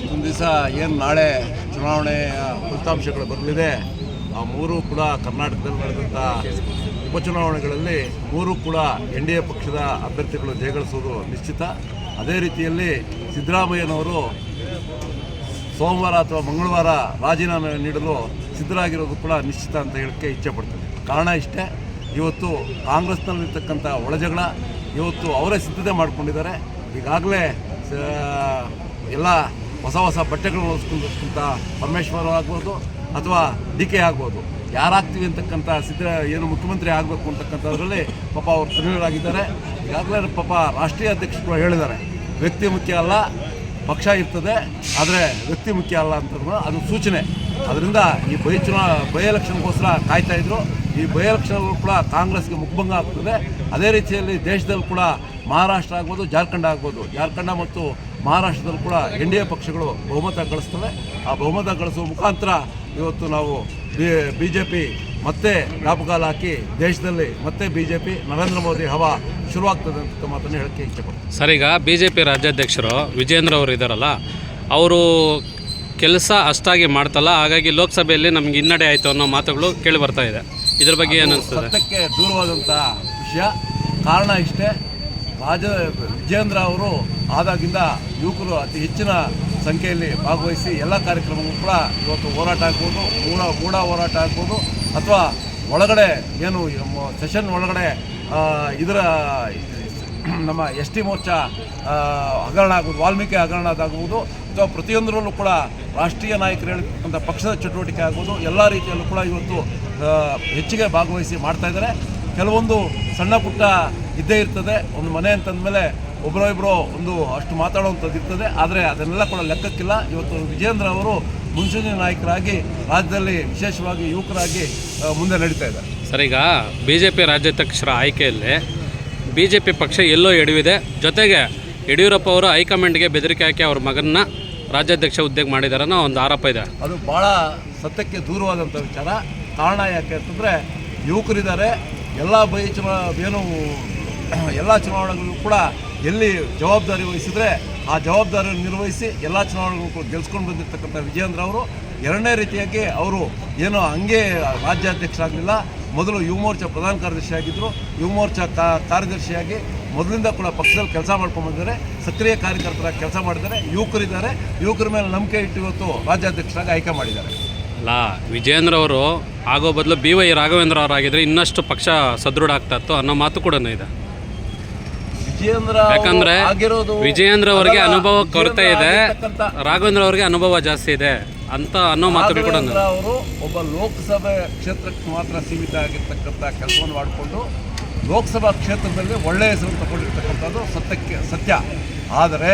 ಇವತ್ತೊಂದು ದಿವಸ ಏನು ನಾಳೆ ಚುನಾವಣೆಯ ಫಲಿತಾಂಶಗಳು ಬರಲಿದೆ. ಆ ಮೂರು ಕೂಡ ಕರ್ನಾಟಕದಲ್ಲಿ ನಡೆದಂಥ ಉಪಚುನಾವಣೆಗಳಲ್ಲಿ ಮೂರು ಕೂಡ ಎನ್ ಡಿ ಎ ಪಕ್ಷದ ಅಭ್ಯರ್ಥಿಗಳು ಜಯಗಳಿಸೋದು ನಿಶ್ಚಿತ. ಅದೇ ರೀತಿಯಲ್ಲಿ ಸಿದ್ದರಾಮಯ್ಯನವರು ಸೋಮವಾರ ಅಥವಾ ಮಂಗಳವಾರ ರಾಜೀನಾಮೆ ನೀಡಲು ಸಿದ್ಧರಾಗಿರೋದು ಕೂಡ ನಿಶ್ಚಿತ ಅಂತ ಹೇಳಕ್ಕೆ ಇಚ್ಛೆ ಪಡ್ತೇನೆ. ಕಾರಣ ಇಷ್ಟೇ, ಇವತ್ತು ಕಾಂಗ್ರೆಸ್ನಲ್ಲಿರ್ತಕ್ಕಂಥ ಒಳಜಗಳ ಇವತ್ತು ಅವರೇ ಸಿದ್ಧತೆ ಮಾಡಿಕೊಂಡಿದ್ದಾರೆ. ಈಗಾಗಲೇ ಎಲ್ಲ ಹೊಸ ಹೊಸ ಬಟ್ಟೆಗಳು ಹೊಲಿಸ್ಕೊಂಡಿರ್ತಕ್ಕಂಥ ಪರಮೇಶ್ವರ ಆಗ್ಬೋದು ಅಥವಾ ಡಿ ಕೆ ಆಗ್ಬೋದು. ಯಾರಾಗ್ತೀವಿ ಅಂತಕ್ಕಂಥ ಸಿದ್ಧ ಏನು ಮುಖ್ಯಮಂತ್ರಿ ಆಗಬೇಕು ಅಂತಕ್ಕಂಥದ್ರಲ್ಲಿ ಪಾಪ ಅವರು ತಮಿಳರಾಗಿದ್ದಾರೆ. ಈಗಾಗಲೇ ಪಾಪ ರಾಷ್ಟ್ರೀಯ ಅಧ್ಯಕ್ಷರು ಹೇಳಿದ್ದಾರೆ. ವ್ಯಕ್ತಿ ಮುಖ್ಯ ಅಲ್ಲ, ಪಕ್ಷ ಇರ್ತದೆ, ಆದರೆ ವ್ಯಕ್ತಿ ಮುಖ್ಯ ಅಲ್ಲ ಅಂತ ಅದು ಸೂಚನೆ. ಅದರಿಂದ ಈ ಬೈ ಚುನಾ, ಬೈ ಎಲೆಕ್ಷನ್ಗೋಸ್ಕರ ಕಾಯ್ತಾ ಇದ್ರು. ಈ ಬೈ ಎಲೆಕ್ಷನ್ ಕೂಡ ಕಾಂಗ್ರೆಸ್ಗೆ ಮುಖಭಂಗ ಆಗ್ತದೆ. ಅದೇ ರೀತಿಯಲ್ಲಿ ದೇಶದಲ್ಲಿ ಕೂಡ ಮಹಾರಾಷ್ಟ್ರ ಆಗ್ಬೋದು, ಜಾರ್ಖಂಡ್ ಆಗ್ಬೋದು. ಜಾರ್ಖಂಡ ಮತ್ತು ಮಹಾರಾಷ್ಟ್ರದಲ್ಲಿ ಕೂಡ ಎನ್ ಡಿ ಎ ಪಕ್ಷಗಳು ಬಹುಮತ ಗಳಿಸ್ತವೆ. ಆ ಬಹುಮತ ಗಳಿಸುವ ಮುಖಾಂತರ ಇವತ್ತು ನಾವು ಬಿ ಜೆ ಪಿ ಮತ್ತೆ ಜ್ಞಾಪಕಾಲ ಹಾಕಿ ದೇಶದಲ್ಲಿ ಮತ್ತೆ B J P Narendra Modi ಹವಾ ಶುರುವಾಗ್ತದೆ ಅಂತ ಮಾತನ್ನು ಹೇಳಕ್ಕೆ ಇಚ್ಛೆ ಪಡ್ತೀನಿ. ಸರ್ ಈಗ ಬಿ ಜೆ ಪಿ ರಾಜ್ಯಾಧ್ಯಕ್ಷರು ವಿಜೇಂದ್ರ ಅವರು ಇದ್ದಾರಲ್ಲ ಅವರು ಕೆಲಸ ಅಷ್ಟಾಗಿ ಮಾಡ್ತಲ್ಲ ಹಾಗಾಗಿ ಲೋಕಸಭೆಯಲ್ಲಿ ನಮ್ಗೆ ಹಿನ್ನಡೆ ಆಯಿತು ಅನ್ನೋ ಮಾತುಗಳು ಕೇಳಿ ಬರ್ತಾ ಇದೆ. ಇದ್ರ ಬಗ್ಗೆ ಏನು ಅನಿಸ್ತದೆ? ಸತ್ಯಕ್ಕೆ ದೂರವಾದಂಥ ವಿಷಯ. ಕಾರಣ ಇಷ್ಟೇ. ರಾಜ ವಿಜೇಂದ್ರ ಅವರು ಆದಾಗಿಂದ ಯುವಕರು ಅತಿ ಹೆಚ್ಚಿನ ಸಂಖ್ಯೆಯಲ್ಲಿ ಭಾಗವಹಿಸಿ ಎಲ್ಲ ಕಾರ್ಯಕ್ರಮಗಳು ಕೂಡ ಇವತ್ತು ಹೋರಾಟ ಆಗ್ಬೋದು ಮೂಡ ಮೂಡ ಹೋರಾಟ ಆಗ್ಬೋದು, ಅಥವಾ ಒಳಗಡೆ ಏನು ಸೆಷನ್ ಒಳಗಡೆ ಇದರ, ನಮ್ಮ ಎಸ್ ಟಿ ಮೋರ್ಚಾ ಹಗರಣ ಆಗ್ಬೋದು, ವಾಲ್ಮೀಕಿ ಹಗರಣದಾಗ್ಬೋದು, ಅಥವಾ ಪ್ರತಿಯೊಂದರಲ್ಲೂ ಕೂಡ ರಾಷ್ಟ್ರೀಯ ನಾಯಕರು ಹೇಳಿರ್ತಕ್ಕಂಥ ಪಕ್ಷದ ಚಟುವಟಿಕೆ ಆಗ್ಬೋದು, ಎಲ್ಲ ರೀತಿಯಲ್ಲೂ ಕೂಡ ಇವತ್ತು ಹೆಚ್ಚಿಗೆ ಭಾಗವಹಿಸಿ ಮಾಡ್ತಾ ಇದ್ದಾರೆ. ಕೆಲವೊಂದು ಸಣ್ಣ ಪುಟ್ಟ ಇದ್ದೇ ಇರ್ತದೆ. ಒಂದು ಮನೆ ಅಂತಂದಮೇಲೆ ಒಬ್ಬರೋ ಇಬ್ಬರೋ ಒಂದು ಅಷ್ಟು ಮಾತಾಡುವಂಥದ್ದು ಇರ್ತದೆ. ಆದರೆ ಅದನ್ನೆಲ್ಲ ಕೂಡ ಲೆಕ್ಕಕ್ಕಿಲ್ಲ. ಇವತ್ತು ವಿಜೇಂದ್ರ ಅವರು ಮುಂಚೂಣಿ ನಾಯಕರಾಗಿ ರಾಜ್ಯದಲ್ಲಿ ವಿಶೇಷವಾಗಿ ಯುವಕರಾಗಿ ಮುಂದೆ ನಡೀತಾ ಇದ್ದಾರೆ. ಸರ್ ಈಗ ಬಿ ಜೆ ಪಿ ರಾಜ್ಯಾಧ್ಯಕ್ಷರ ಆಯ್ಕೆಯಲ್ಲಿ ಬಿ ಜೆ ಪಿ ಪಕ್ಷ ಎಲ್ಲೋ ಎಡವಿದೆ. ಜೊತೆಗೆ ಯಡಿಯೂರಪ್ಪ ಅವರು ಹೈಕಮಾಂಡ್ಗೆ ಬೆದರಿಕೆ ಹಾಕಿ ಅವ್ರ ಮಗನ್ನ ರಾಜ್ಯಾಧ್ಯಕ್ಷ ಹುದ್ದೆಗೆ ಮಾಡಿದ್ದಾರೆ ಅನ್ನೋ ಒಂದು ಆರೋಪ ಇದೆ. ಅದು ಭಾಳ ಸತ್ಯಕ್ಕೆ ದೂರವಾದಂಥ ವಿಚಾರ. ಕಾರಣ ಯಾಕೆ ಅಂತಂದರೆ ಯುವಕರಿದ್ದಾರೆ. ಎಲ್ಲ ಬೈಚ ಏನು ಎಲ್ಲ ಚುನಾವಣೆಗಳಿಗೂ ಕೂಡ ಎಲ್ಲಿ ಜವಾಬ್ದಾರಿ ವಹಿಸಿದ್ರೆ ಆ ಜವಾಬ್ದಾರಿಯನ್ನು ನಿರ್ವಹಿಸಿ ಎಲ್ಲ ಚುನಾವಣೆಗಳು ಕೂಡ ಗೆಲ್ಸ್ಕೊಂಡು ಬಂದಿರತಕ್ಕಂಥ ವಿಜಯೇಂದ್ರ ಅವರು ಎರಡನೇ ರೀತಿಯಾಗಿ ಅವರು ಏನು ಹಂಗೆ ರಾಜ್ಯಾಧ್ಯಕ್ಷರಾಗಲಿಲ್ಲ. ಮೊದಲು ಯುವ ಮೋರ್ಚಾ ಪ್ರಧಾನ ಕಾರ್ಯದರ್ಶಿ ಆಗಿದ್ದರು ಯುವ ಮೋರ್ಚಾ ಕಾರ್ಯದರ್ಶಿಯಾಗಿ ಮೊದಲಿಂದ ಕೂಡ ಪಕ್ಷದಲ್ಲಿ ಕೆಲಸ ಮಾಡ್ಕೊಂಡು ಬಂದಿದ್ದಾರೆ. ಸಕ್ರಿಯ ಕಾರ್ಯಕರ್ತರಾಗಿ ಕೆಲಸ ಮಾಡಿದ್ದಾರೆ. ಯುವಕರಿದ್ದಾರೆ. ಯುವಕರ ಮೇಲೆ ನಂಬಿಕೆ ಇಟ್ಟು ಇವತ್ತು ರಾಜ್ಯಾಧ್ಯಕ್ಷರಾಗಿ ಆಯ್ಕೆ ಮಾಡಿದ್ದಾರೆ. ಅಲ್ಲ, ವಿಜಯೇಂದ್ರ ಅವರು ಆಗೋ ಬದಲು ಬಿ ವೈ ರಾಘವೇಂದ್ರ ಅವರಾಗಿದ್ದರೆ ಇನ್ನಷ್ಟು ಪಕ್ಷ ಸದೃಢ ಆಗ್ತಾ ಇತ್ತು ಅನ್ನೋ ಮಾತು ಕೂಡ ಇದೆ. ಯಾಕಂದ್ರೆ ವಿಜಯೇಂದ್ರ ಅವರಿಗೆ ಅನುಭವ ಕೊರತೆ ಇದೆ ರಾಘವೇಂದ್ರ ಅವರಿಗೆ ಅನುಭವ ಜಾಸ್ತಿ ಇದೆ ಅಂತ ಅನ್ನೋ ಮಾತುಗಳು ಕೂಡ ಅವರು ಒಬ್ಬ ಲೋಕಸಭೆ ಕ್ಷೇತ್ರಕ್ಕೆ ಮಾತ್ರ ಸೀಮಿತ ಆಗಿರ್ತಕ್ಕಂಥ ಕೆಲಸವನ್ನು ಮಾಡಿಕೊಂಡು ಲೋಕಸಭಾ ಕ್ಷೇತ್ರದಲ್ಲಿ ಒಳ್ಳೆಯ ಹೆಸರು ತಗೊಂಡಿರ್ತಕ್ಕಂಥದ್ದು ಸತ್ಯಕ್ಕೆ ಸತ್ಯ. ಆದರೆ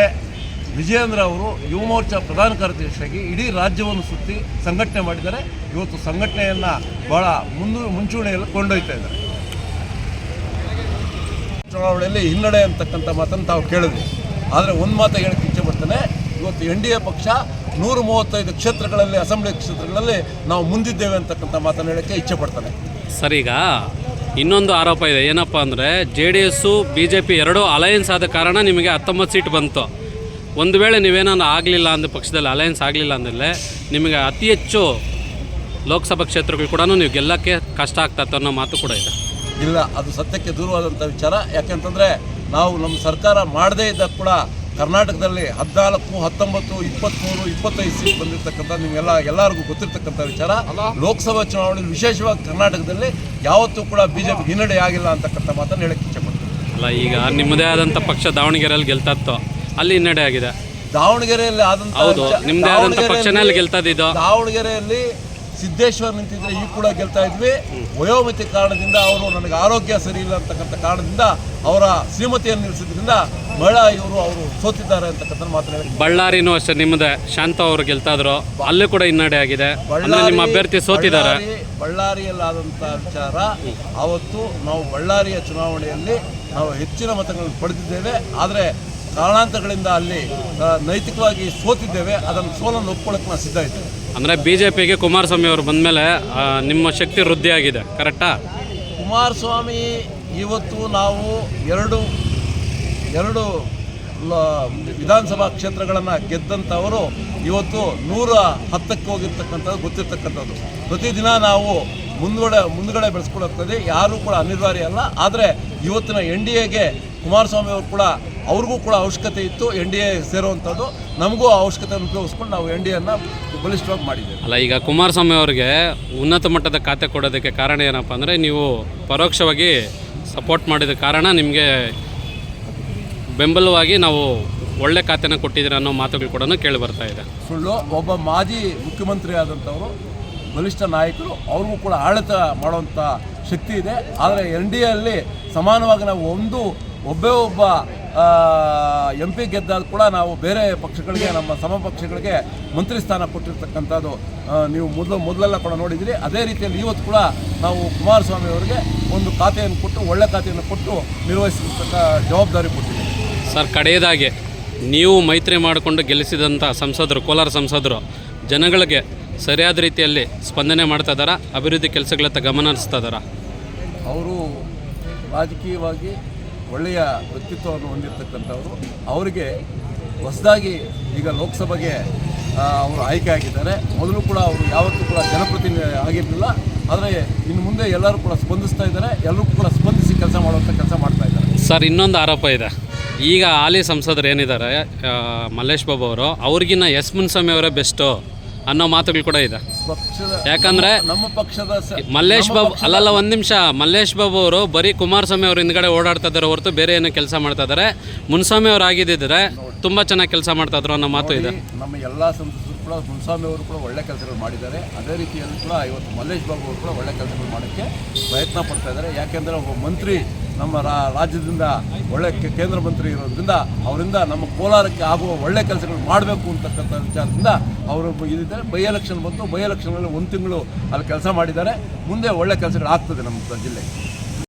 ವಿಜಯೇಂದ್ರ ಅವರು ಯುವ ಮೋರ್ಚಾ ಪ್ರಧಾನ ಕಾರ್ಯದರ್ಶಿಯಾಗಿ ಇಡೀ ರಾಜ್ಯವನ್ನು ಸುತ್ತಿ ಸಂಘಟನೆ ಮಾಡಿದ್ದಾರೆ. ಇವತ್ತು ಸಂಘಟನೆಯನ್ನು ಭಾಳ ಮುಂದು ಮುಂಚೂಣಿಯಲ್ಲಿ ಕೊಂಡೊಯ್ತಾ ಇದ್ದಾರೆ. ಚುನಾವಣೆಯಲ್ಲಿ ಹಿನ್ನಡೆ ಅಂತಕ್ಕಂಥ ಮಾತನ್ನು ತಾವು ಕೇಳಿದ್ರಿ ಆದರೆ ಒಂದು ಮಾತು ಹೇಳಕ್ಕೆ ಇಚ್ಛೆ ಪಡ್ತೇನೆ, ಇವತ್ತು ಎನ್ ಡಿ ಎ ಪಕ್ಷ ನೂರ ಮೂವತ್ತೈದು ಕ್ಷೇತ್ರಗಳಲ್ಲಿ, ಅಸೆಂಬ್ಲಿ ಕ್ಷೇತ್ರಗಳಲ್ಲಿ ನಾವು ಮುಂದಿದ್ದೇವೆ ಅಂತಕ್ಕಂಥ ಮಾತನ್ನು ಹೇಳಕ್ಕೆ ಇಚ್ಛೆ ಪಡ್ತಾನೆ. ಸರಿಗ ಇನ್ನೊಂದು ಆರೋಪ ಇದೆ. ಏನಪ್ಪ ಅಂದರೆ J D S, B J P ಎರಡೂ ಅಲಯನ್ಸ್ ಆದ ಕಾರಣ ನಿಮಗೆ ಹತ್ತೊಂಬತ್ತು ಸೀಟ್ ಬಂತು. ಒಂದು ವೇಳೆ ನೀವೇನಾದ್ರು ಆಗಲಿಲ್ಲ ಅಂದ ಪಕ್ಷದಲ್ಲಿ ಅಲಯನ್ಸ್ ಆಗಲಿಲ್ಲ ಅಂದಲ್ಲೇ ನಿಮಗೆ ಅತಿ ಹೆಚ್ಚು ಲೋಕಸಭಾ ಕ್ಷೇತ್ರಗಳು ಕೂಡ ನೀವು ಗೆಲ್ಲಕ್ಕೆ ಕಷ್ಟ ಆಗ್ತದೆ ಅನ್ನೋ ಮಾತು ಕೂಡ ಇದೆ. ಇಲ್ಲ ಅದು ಸತ್ಯಕ್ಕೆ ದೂರವಾದಂಥ ವಿಚಾರ. ಯಾಕೆಂತಂದರೆ ನಾವು ನಮ್ಮ ಸರ್ಕಾರ ಮಾಡದೇ ಇದ್ದಾಗ ಕೂಡ ಕರ್ನಾಟಕದಲ್ಲಿ ಹದಿನಾಲ್ಕು ಹತ್ತೊಂಬತ್ತು ಇಪ್ಪತ್ತ್ಮೂರು ಇಪ್ಪತ್ತೈದು ಸೀಟ್ ಬಂದಿರತಕ್ಕಂಥ ನಿಮಗೆಲ್ಲ ಎಲ್ಲರಿಗೂ ಗೊತ್ತಿರ್ತಕ್ಕಂಥ ವಿಚಾರ. ಲೋಕಸಭಾ ಚುನಾವಣೆಯಲ್ಲಿ ವಿಶೇಷವಾಗಿ ಕರ್ನಾಟಕದಲ್ಲಿ ಯಾವತ್ತೂ ಕೂಡ ಬಿ ಜೆ ಪಿ ಹಿನ್ನಡೆ ಆಗಿಲ್ಲ ಅಂತಕ್ಕಂಥ ಮಾತನ್ನು ಹೇಳಕ್ಕೆ ಇಚ್ಛೆ ಪಡ್ತೀನಿ. ಅಲ್ಲ ಈಗ ನಿಮ್ಮದೇ ಆದಂಥ ಪಕ್ಷ ದಾವಣಗೆರೆಯಲ್ಲಿ ಗೆಲ್ತಾತ್ತು? ಅಲ್ಲಿ ಹಿನ್ನಡೆ ಆಗಿದೆ. ದಾವಣಗೆರೆಯಲ್ಲಿ ಆದಂಥ ದಾವಣಗೆರೆಯಲ್ಲಿ- ಸಿದ್ದೇಶ್ವರ್ ನಿಂತಿದ್ರೆ ಈ ಕೂಡ ಗೆಲ್ತಾ ಇದ್ವಿ. ವಯೋಮಿತಿ ಕಾರಣದಿಂದ ಅವರು ನನಗೆ ಆರೋಗ್ಯ ಸರಿ ಇಲ್ಲ ಅಂತಕ್ಕಂಥ ಕಾರಣದಿಂದ ಅವರ ಶ್ರೀಮತಿಯನ್ನು ನಿಲ್ಲಿಸಿದ್ರಿಂದ ಮಹಿಳಾ ಇವರು ಅವರು ಸೋತಿದ್ದಾರೆ ಅಂತಕ್ಕಂಥ ಮಾತನಾಡಿ ಬಳ್ಳಾರಿನೂ ಅಷ್ಟೇ ನಿಮ್ಮದೇ. ಶಾಂತ ಅವರು ಗೆಲ್ತಾ ಇದ್ರು. ಅಲ್ಲೂ ಕೂಡ ಹಿನ್ನಡೆ ಆಗಿದೆ. ನಿಮ್ಮ ಅಭ್ಯರ್ಥಿ ಸೋತಿದ್ದಾರೆ. ಬಳ್ಳಾರಿ ಬಳ್ಳಾರಿಯಲ್ಲಾದಂಥ ವಿಚಾರ ಅವತ್ತು ನಾವು ಬಳ್ಳಾರಿಯ ಚುನಾವಣೆಯಲ್ಲಿ ನಾವು ಹೆಚ್ಚಿನ ಮತಗಳನ್ನು ಪಡೆದಿದ್ದೇವೆ. ಆದರೆ ಕಾರಣಾಂತರಗಳಿಂದ ಅಲ್ಲಿ ನೈತಿಕವಾಗಿ ಸೋತಿದ್ದೇವೆ. ಅದನ್ನು ಸೋಲನ್ನು ಒಪ್ಕೊಳ್ಳೋಕೆ ನಾವು ಸಿದ್ಧ ಇದ್ದೇವೆ. ಅಂದರೆ ಬಿ ಜೆ ಪಿಗೆ ಕುಮಾರಸ್ವಾಮಿ ಅವರು ಬಂದಮೇಲೆ ನಿಮ್ಮ ಶಕ್ತಿ ವೃದ್ಧಿಯಾಗಿದೆ, ಕರೆಕ್ಟಾ? ಕುಮಾರಸ್ವಾಮಿ, ಇವತ್ತು ನಾವು ಎರಡು ಎರಡು ವಿಧಾನಸಭಾ ಕ್ಷೇತ್ರಗಳನ್ನು ಗೆದ್ದಂಥವರು ಇವತ್ತು ನೂರ ಹತ್ತಕ್ಕೆ ಹೋಗಿರ್ತಕ್ಕಂಥದ್ದು, ಗೊತ್ತಿರ್ತಕ್ಕಂಥದ್ದು. ಪ್ರತಿದಿನ ನಾವು ಮುಂದ್ಗಡೆ ಮುಂದ್ಗಡೆ ಬೆಳೆಸ್ಕೊಳ್ಳುತ್ತದೆ ಯಾರೂ ಕೂಡ ಅನಿವಾರ್ಯ ಅಲ್ಲ. ಆದರೆ ಇವತ್ತಿನ ಎನ್ ಡಿ ಎಗೆ ಕುಮಾರಸ್ವಾಮಿ ಅವರು ಕೂಡ ಅವ್ರಿಗೂ ಕೂಡ ಅವಶ್ಯಕತೆ ಇತ್ತು ಎನ್ ಡಿ ಎ ಸೇರುವಂಥದ್ದು. ನಮಗೂ ಆ ಅವಶ್ಯಕತೆಯನ್ನು ಉಪಯೋಗಿಸ್ಕೊಂಡು ನಾವು ಎನ್ ಡಿ ಎನ್ನ ಬಲಿಷ್ಠವಾಗಿ ಮಾಡಿದ್ದೇವೆ. ಅಲ್ಲ ಈಗ ಕುಮಾರಸ್ವಾಮಿ ಅವರಿಗೆ ಉನ್ನತ ಮಟ್ಟದ ಖಾತೆ ಕೊಡೋದಕ್ಕೆ ಕಾರಣ ಏನಪ್ಪ ಅಂದರೆ ನೀವು ಪರೋಕ್ಷವಾಗಿ ಸಪೋರ್ಟ್ ಮಾಡಿದ ಕಾರಣ ನಿಮಗೆ ಬೆಂಬಲವಾಗಿ ನಾವು ಒಳ್ಳೆ ಖಾತೆನ ಕೊಟ್ಟಿದ್ದೀರ ಅನ್ನೋ ಮಾತುಗಳು ಕೂಡ ಕೇಳಿ ಬರ್ತಾ ಇದೆ. ಸುಳ್ಳು ಒಬ್ಬ ಮಾಜಿ ಮುಖ್ಯಮಂತ್ರಿ ಆದಂಥವರು ಬಲಿಷ್ಠ ನಾಯಕರು ಅವ್ರಿಗೂ ಕೂಡ ಆಡಳಿತ ಮಾಡುವಂಥ ಶಕ್ತಿ ಇದೆ. ಆದರೆ ಎನ್ ಡಿ ಎಲ್ಲಿ ಸಮಾನವಾಗಿ ನಾವು ಒಂದು ಒಬ್ಬೇ ಒಬ್ಬ ಎಂ ಪಿ ಗೆದ್ದಾಗ ಕೂಡ ನಾವು ಬೇರೆ ಪಕ್ಷಗಳಿಗೆ ನಮ್ಮ ಸಮಪಕ್ಷಗಳಿಗೆ ಮಂತ್ರಿ ಸ್ಥಾನ ಕೊಟ್ಟಿರ್ತಕ್ಕಂಥದ್ದು ನೀವು ಮೊದಲು ಮೊದಲೆಲ್ಲ ಕೂಡ ನೋಡಿದ್ದೀರಿ ಅದೇ ರೀತಿಯಲ್ಲಿ ಇವತ್ತು ಕೂಡ ನಾವು ಕುಮಾರಸ್ವಾಮಿ ಅವರಿಗೆ ಒಂದು ಖಾತೆಯನ್ನು ಕೊಟ್ಟು ಒಳ್ಳೆ ಖಾತೆಯನ್ನು ಕೊಟ್ಟು ನಿರ್ವಹಿಸಿರ್ತಕ್ಕ ಜವಾಬ್ದಾರಿ ಕೊಟ್ಟಿದ್ದೀವಿ. ಸರ್ ಕಡೆಯದಾಗಿ ನೀವು ಮೈತ್ರಿ ಮಾಡಿಕೊಂಡು ಗೆಲ್ಲಿಸಿದಂಥ ಸಂಸದರು ಕೋಲಾರ ಸಂಸದರು ಜನಗಳಿಗೆ ಸರಿಯಾದ ರೀತಿಯಲ್ಲಿ ಸ್ಪಂದನೆ ಮಾಡ್ತಾ ಇದ್ದಾರಾ? ಅಭಿವೃದ್ಧಿ ಕೆಲಸಗಳತ್ತ ಗಮನ ಹರಿಸ್ತಾ ಇದ್ದಾರಾ? ಅವರು ರಾಜಕೀಯವಾಗಿ ಒಳ್ಳೆಯ ವ್ಯಕ್ತಿತ್ವವನ್ನು ಹೊಂದಿರತಕ್ಕಂಥವರು. ಅವರಿಗೆ ಹೊಸದಾಗಿ ಈಗ ಲೋಕಸಭೆಗೆ ಅವರು ಆಯ್ಕೆ ಆಗಿದ್ದಾರೆ. ಮೊದಲು ಕೂಡ ಅವರು ಯಾವತ್ತೂ ಕೂಡ ಜನಪ್ರತಿನಿಧಿ ಆಗಿರಲಿಲ್ಲ. ಆದರೆ ಇನ್ನು ಮುಂದೆ ಎಲ್ಲರೂ ಕೂಡ ಸ್ಪಂದಿಸ್ತಾ ಇದ್ದಾರೆ. ಎಲ್ಲರೂ ಕೂಡ ಸ್ಪಂದಿಸಿ ಕೆಲಸ ಮಾಡುವಂಥ ಕೆಲಸ ಮಾಡ್ತಾ ಇದ್ದಾರೆ. ಸರ್, ಇನ್ನೊಂದು ಆರೋಪ ಇದೆ. ಈಗ ಹಾಲಿ ಸಂಸದರು ಏನಿದ್ದಾರೆ ಮಲ್ಲೇಶ್ ಬಾಬು ಅವರು, ಅವ್ರಿಗಿನ್ನ ಎಸ್ ಮುನ್ಸ್ವಾಮಿ ಅವರೇ ಬೆಸ್ಟು. ಅನ್ನೋ ಮಾತುಗಳು ಕೂಡ ಇದೆ. ಯಾಕಂದ್ರೆ ನಮ್ಮ ಪಕ್ಷದ ಮಲ್ಲೇಶ್ ಬಾಬು ಅಲ್ಲಲ್ಲ ಒಂದು ನಿಮಿಷ. ಮಲ್ಲೇಶ್ ಬಾಬು ಅವರು ಬರೀ ಕುಮಾರಸ್ವಾಮಿ ಅವ್ರ ಹಿಂದ್ಗಡೆ ಓಡಾಡ್ತಾ ಇದ್ದಾರೆ ಹೊರತು ಬೇರೆ ಏನೋ ಕೆಲಸ ಮಾಡ್ತಾ ಇದಾರೆ ಮುನ್ಸ್ವಾಮಿ ಅವ್ರು ಆಗಿದ್ದಿದ್ರೆ ತುಂಬ ಚೆನ್ನಾಗಿ ಕೆಲಸ ಮಾಡ್ತಾ ಇದ್ರು ಅನ್ನೋ ಮಾತು ಇದೆ. ನಮ್ಮ ಎಲ್ಲ ಸಂಸದರು ಕೂಡ ಮುನ್ಸ್ವಾಮಿ ಅವರು ಕೂಡ ಒಳ್ಳೆ ಕೆಲಸಗಳು ಮಾಡಿದ್ದಾರೆ. ಅದೇ ರೀತಿಯಲ್ಲಿ ಕೂಡ ಇವತ್ತು ಮಲ್ಲೇಶ್ ಬಾಬು ಅವರು ಕೂಡ ಒಳ್ಳೆ ಕೆಲಸಗಳು ಮಾಡೋಕ್ಕೆ ಪ್ರಯತ್ನ ಪಡ್ತಾ ಇದ್ದಾರೆ. ಯಾಕೆಂದರೆ ಒಬ್ಬ ಮಂತ್ರಿ ನಮ್ಮ ರಾಜ್ಯದಿಂದ ಒಳ್ಳೆ ಕೇಂದ್ರ ಮಂತ್ರಿ ಇರೋದ್ರಿಂದ ಅವರಿಂದ ನಮ್ಮ ಕೋಲಾರಕ್ಕೆ ಆಗುವ ಒಳ್ಳೆ ಕೆಲಸಗಳು ಮಾಡಬೇಕು ಅಂತಕ್ಕಂಥ ವಿಚಾರದಿಂದ ಅವರು ಇದಿದ್ದಾರೆ. ಬೈ ಎಲೆಕ್ಷನ್ ಬಂತು. ಬೈ ಎಲೆಕ್ಷನಲ್ಲಿ ಒಂದು ತಿಂಗಳು ಅಲ್ಲಿ ಕೆಲಸ ಮಾಡಿದ್ದಾರೆ. ಮುಂದೆ ಒಳ್ಳೆ ಕೆಲಸಗಳು ಆಗ್ತದೆ ನಮ್ಮ ಜಿಲ್ಲೆಗೆ.